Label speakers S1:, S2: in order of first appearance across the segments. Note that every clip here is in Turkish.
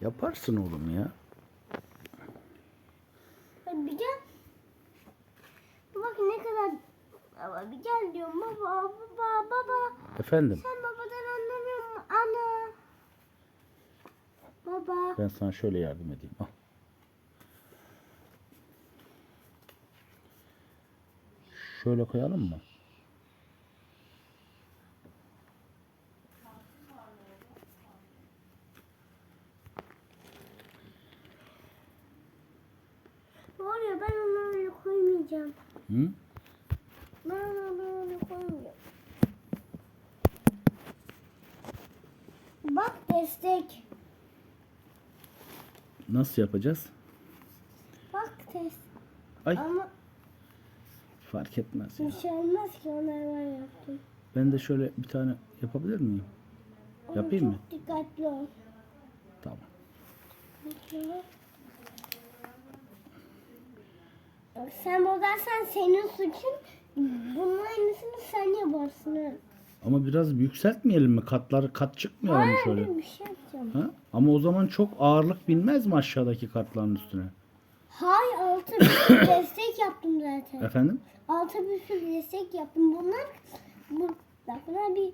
S1: Yaparsın oğlum ya.
S2: Bir gel. Bak ne kadar Baba bir gel diyorum baba baba baba.
S1: Efendim
S2: Sen babadan anlamıyor musun? Ana. Baba.
S1: ben sana şöyle yardım edeyim. Al. Şöyle koyalım mı?
S2: Ya ben onu öyle koymayacağım.
S1: Hı?
S2: Ben onu öyle koymayacağım. Bak destek.
S1: Nasıl yapacağız?
S2: Bak test.
S1: Ay
S2: Ama
S1: fark etmez ya.
S2: bir şey olmaz ki onlar ben yaptım.
S1: Ben de şöyle bir tane yapabilir miyim?
S2: Ama
S1: Yapayım mı?
S2: çok dikkatli ol.
S1: Tamam.
S2: Bak Sen bozarsan senin suçun. Bunun aynısını sen yaparsın.
S1: Ama biraz yükseltmeyelim mi? Katları kat mı
S2: Hayır
S1: şöyle?
S2: ben bir şey yapacağım.
S1: Ha? Ama o zaman çok ağırlık binmez mi aşağıdaki kartların üstüne?
S2: Hayır altı bir sürü destek yaptım zaten.
S1: Efendim?
S2: Altı bir sürü destek yaptım. Bunlar bu, bunlar bir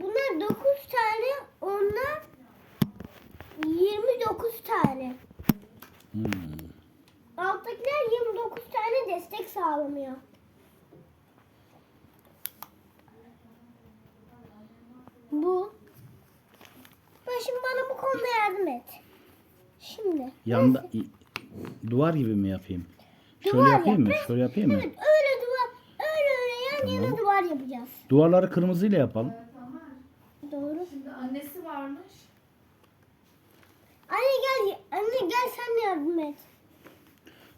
S2: Bunlar 9 tane, onlar 29 tane.
S1: Hmm.
S2: Alttakiler 29 tane destek sağlamıyor. Bu. Ben şimdi bana bu konuda yardım et. Şimdi.
S1: Yanda i- duvar gibi mi yapayım? Şöyle
S2: Duvar
S1: yapayım mı? Şöyle yapayım mı?
S2: Evet öyle duvar, öyle öyle yan yana duvar yapacağız.
S1: Duvarları kırmızıyla yapalım.
S2: Doğru.
S3: Şimdi annesi varmış.
S2: Anne gel, anne gel sen yardım et.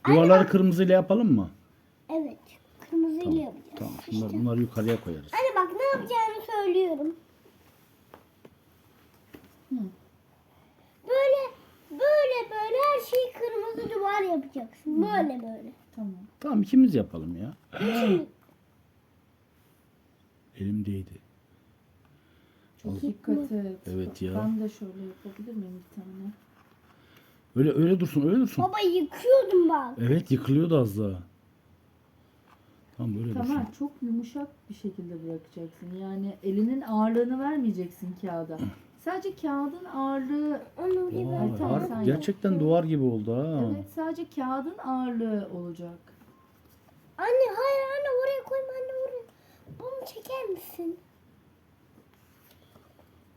S1: Duvarları kırmızıyla yapalım mı?
S2: Evet. Kırmızıyla yapacağız.
S1: Tamam.
S2: İşte.
S1: Bunları, bunları yukarıya koyarız.
S2: Anne bak ne yapacağını söylüyorum.
S3: Hı.
S2: Böyle böyle böyle her şeyi kırmızı duvar yapacaksın. Böyle böyle.
S3: Tamam.
S1: Tamam ikimiz yapalım ya. Elim değdi.
S3: Çok dikkat et.
S1: Evet ya.
S3: Ben de şöyle yapabilir miyim bir tane?
S1: Öyle öyle dursun öyle dursun.
S2: baba yıkıyordum bak.
S1: Evet yıkılıyordu az daha. Tamam böyle dursun.
S3: Tamam çok yumuşak bir şekilde bırakacaksın. Yani elinin ağırlığını vermeyeceksin kağıda. Sadece kağıdın ağırlığı
S2: Onu oraya
S1: Vay.
S3: Evet, tamam,
S1: har-
S3: sen
S1: gerçekten duvar gibi oldu ha.
S3: evet sadece kağıdın ağırlığı olacak.
S2: Anne hayır anne oraya koyma anne oraya. Bunu çeker misin?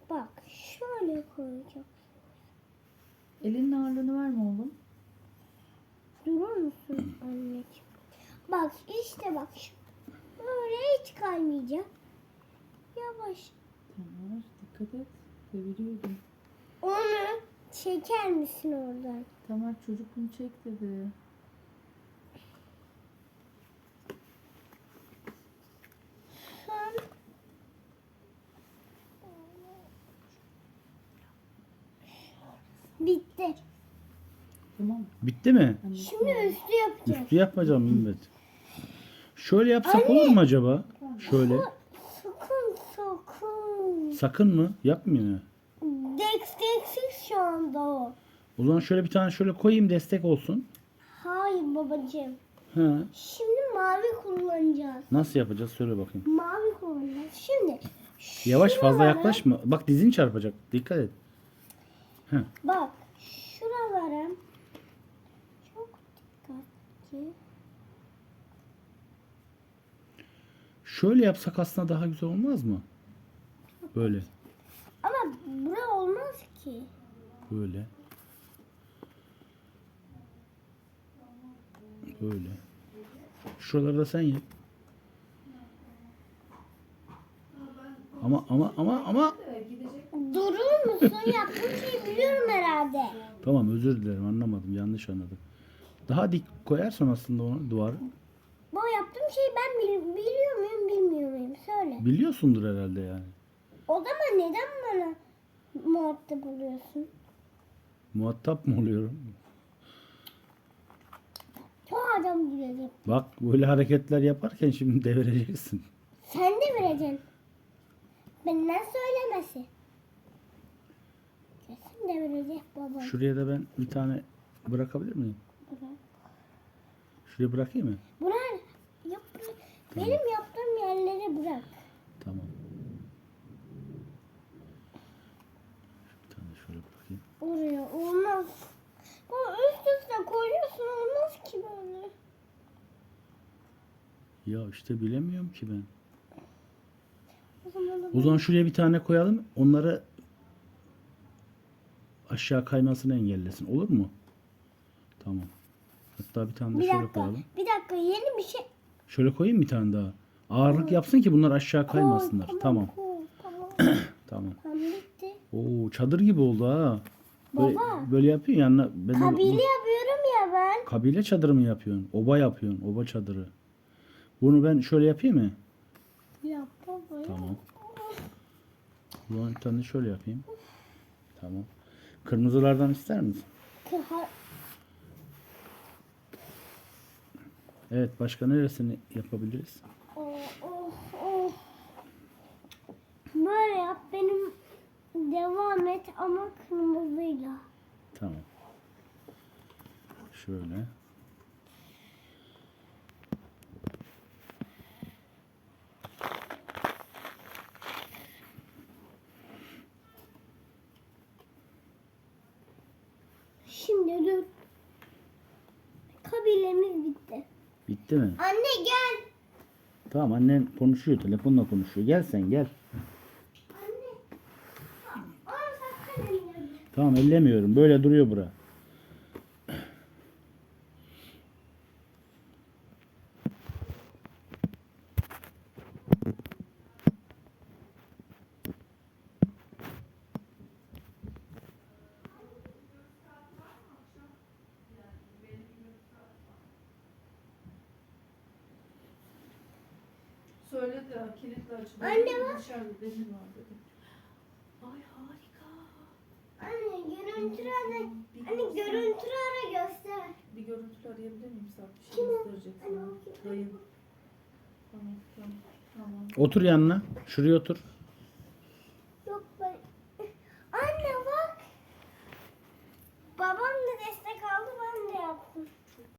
S2: Bak şöyle koyacağım.
S3: Elinin ağırlığını verme oğlum.
S2: Durur musun anneciğim? Bak işte bak. Böyle hiç kaymayacak. Yavaş.
S3: Tamam dikkat et. Deviriyordum.
S2: Onu çeker misin oradan?
S3: Tamam çocuk bunu çek dedi.
S2: Bitti.
S3: Tamam?
S1: Bitti mi?
S2: Şimdi üstü yapacağız.
S1: Üstü yapmayacağım Mehmet. Şöyle yapsak olur mu acaba? Şöyle.
S2: Sakın sakın.
S1: Sakın mı? Yapmıyor mu?
S2: Desteksiz şu anda o.
S1: O zaman şöyle bir tane şöyle koyayım destek olsun.
S2: Hayır babacığım.
S1: Ha.
S2: Şimdi mavi kullanacağız.
S1: Nasıl yapacağız? Söyle bakayım.
S2: Mavi kullanacağız. Şimdi
S1: Yavaş fazla
S2: şuralara-
S1: yaklaşma. Bak dizin çarpacak. Dikkat et.
S2: Bak şuralara çok dikkatli.
S1: Şöyle yapsak aslında daha güzel olmaz mı? Böyle.
S2: Ama bura olmaz ki.
S1: Böyle. Böyle. Şuraları da sen yap. Ama ama ama ama
S2: Durur musun? Yaptığım şeyi biliyorum herhalde.
S1: tamam özür dilerim anlamadım yanlış anladım. Daha dik koyarsan aslında onu duvarı.
S2: Bu yaptığım şeyi ben bil- biliyor muyum bilmiyor muyum? Söyle.
S1: Biliyorsundur herhalde yani.
S2: O zaman neden bana muhatap oluyorsun?
S1: Muhatap mı oluyorum?
S2: Çok adam gülecek.
S1: Bak böyle hareketler yaparken şimdi devireceksin.
S2: Sen de vereceksin. Benden söylemesi. Kesin devirecek baba.
S1: Şuraya da ben bir tane bırakabilir miyim?
S2: Bırak.
S1: Şuraya bırakayım mı?
S2: Bunlar yap, benim yaptığım yerleri bırak.
S1: Tamam. Bir tane şöyle bırakayım.
S2: Oraya olmaz. O üst üste koyuyorsun olmaz ki böyle.
S1: Ya işte bilemiyorum ki ben.
S2: O zaman
S1: O zaman şuraya bir tane koyalım. Onları aşağı kaymasını engellesin. Olur mu? Tamam. Hatta bir tane de
S2: bir
S1: şöyle
S2: dakika.
S1: koyalım.
S2: Bir dakika yeni bir şey.
S1: Şöyle koyayım bir tane daha. Ağırlık yapsın ki bunlar aşağı kaymasınlar.
S2: Koy,
S1: Tamam.
S2: tamam.
S1: Tamam.
S2: Tamam bitti.
S1: Oo çadır gibi oldu ha. Böyle,
S2: Baba.
S1: böyle yapıyor yanına. Ben de-
S2: Kabile yapıyorum ya ben.
S1: Kabile çadırı mı yapıyorsun? Oba yapıyorsun. Oba çadırı. Bunu ben şöyle yapayım mı?
S2: Yap baba.
S1: Tamam. Zaman bir tane şöyle yapayım. Tamam. Kırmızılardan ister misin? Evet. Başka neresini yapabiliriz?
S2: Oh, oh, oh. Böyle yap benim devam et ama kırmızıyla.
S1: Tamam. Şöyle.
S2: Dur. Kabilemiz bitti.
S1: Bitti mi?
S2: Anne gel.
S1: Tamam annen konuşuyor. Telefonla konuşuyor. Gel sen gel.
S2: Anne.
S1: Tamam ellemiyorum. Böyle duruyor bura.
S3: Söyledi ya kilitli açıldı.
S2: Anne bak.
S3: Dışarıda demir var dedi. Ay harika.
S2: Anne görüntülü ara.
S3: Bir
S2: Anne
S3: göster.
S2: görüntülü ara göster.
S3: Bir görüntülü arayabilir miyim Sarp? Bir şey
S2: Kim o?
S3: gösterecek
S2: Anne.
S3: Dayım. Tamam tamam. Tamam.
S1: Otur yanına. Şuraya otur.